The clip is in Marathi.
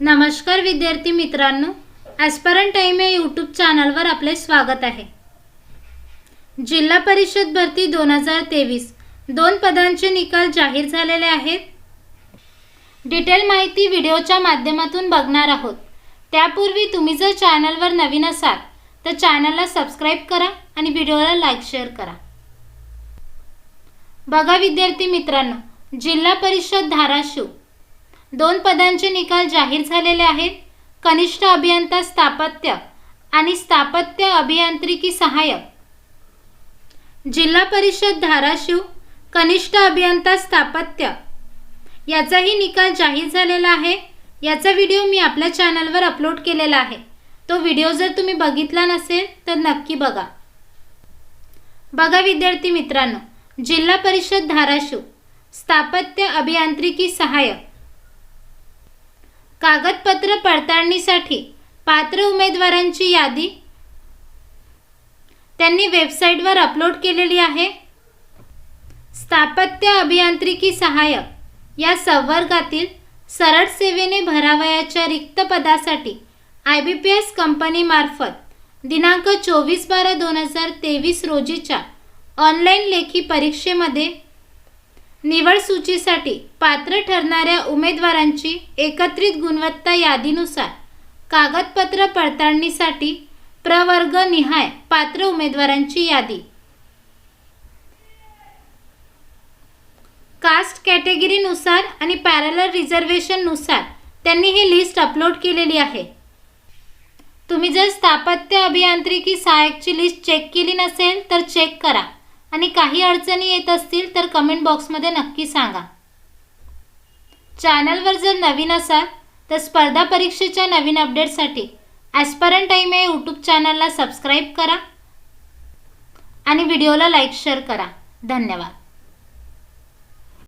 नमस्कार विद्यार्थी मित्रांनो ॲस्परन टाईम या यूट्यूब चॅनलवर आपले स्वागत आहे. जिल्हा परिषद भरती दोन हजार तेवीस दोन पदांचे निकाल जाहीर झालेले आहेत. डिटेल माहिती व्हिडिओच्या माध्यमातून बघणार आहोत. त्यापूर्वी तुम्ही जर चॅनलवर नवीन असाल तर चॅनलला सबस्क्राईब करा आणि व्हिडिओला लाईक शेअर करा. बघा विद्यार्थी मित्रांनो जिल्हा परिषद धाराशिव दोन पदांचे निकाल जाहीर झालेले आहेत. कनिष्ठ अभियंता स्थापत्य आणि स्थापत्य अभियांत्रिकी सहाय्यक. जिल्हा परिषद धाराशिव कनिष्ठ अभियंता स्थापत्य. याचाही निकाल जाहीर झालेला आहे. याचा व्हिडिओ मी आपल्या चॅनलवर अपलोड केलेला आहे. तो व्हिडिओ जर तुम्ही बघितला नसेल तर नक्की बघा. बघा विद्यार्थी मित्रांनो जिल्हा परिषद धाराशिव स्थापत्य अभियांत्रिकी सहाय्यक. कागदपत्र पडताळणीसाठी पात्र उमेदवारांची यादी. त्यांनी वेबसाईटवर अपलोड केलेली आहे. स्थापत्य अभियांत्रिकी सहाय्यक या संवर्गातील सरळ सेवेने भरावयाच्या रिक्त पदासाठी आय बी पी एस कंपनीमार्फत दिनांक चोवीस बारा दोन हजार तेवीस रोजीच्या ऑनलाईन लेखी परीक्षेमध्ये निवड सूचीसाठी पात्र ठरणाऱ्या उमेदवारांची एकत्रित गुणवत्ता यादीनुसार कागदपत्र पडताळणीसाठी प्रवर्ग निहाय पात्र उमेदवारांची यादी. कास्ट कॅटेगरीनुसार आणि पॅरलर रिझर्वेशननुसार त्यांनी ही लिस्ट अपलोड केलेली आहे. तुम्ही जर स्थापत्य अभियांत्रिकी सहाय्यकची लिस्ट चेक केली नसेल तर चेक करा. आणि काही अडचणी येत असतील तर कमेंट बॉक्समध्ये नक्की सांगा. चॅनलवर जर नवीन असाल तर स्पर्धा परीक्षेच्या नवीन अपडेटसाठी ॲस्परंट टाईम या यूट्यूब चॅनलला सबस्क्राईब करा आणि व्हिडिओला लाईक शेअर करा. धन्यवाद.